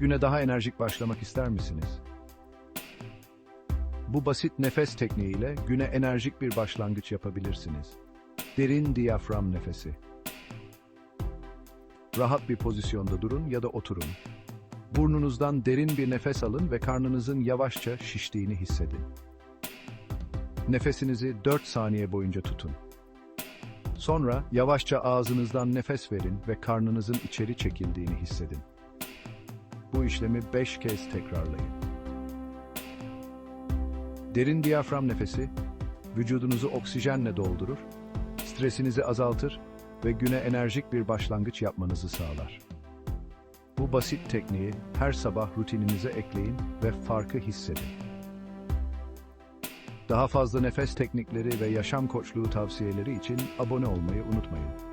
Güne daha enerjik başlamak ister misiniz? Bu basit nefes tekniğiyle güne enerjik bir başlangıç yapabilirsiniz. Derin diyafram nefesi. Rahat bir pozisyonda durun ya da oturun. Burnunuzdan derin bir nefes alın ve karnınızın yavaşça şiştiğini hissedin. Nefesinizi 4 saniye boyunca tutun. Sonra yavaşça ağzınızdan nefes verin ve karnınızın içeri çekildiğini hissedin. Bu işlemi 5 kez tekrarlayın. Derin diyafram nefesi, vücudunuzu oksijenle doldurur, stresinizi azaltır ve güne enerjik bir başlangıç yapmanızı sağlar. Bu basit tekniği her sabah rutininize ekleyin ve farkı hissedin. Daha fazla nefes teknikleri ve yaşam koçluğu tavsiyeleri için abone olmayı unutmayın.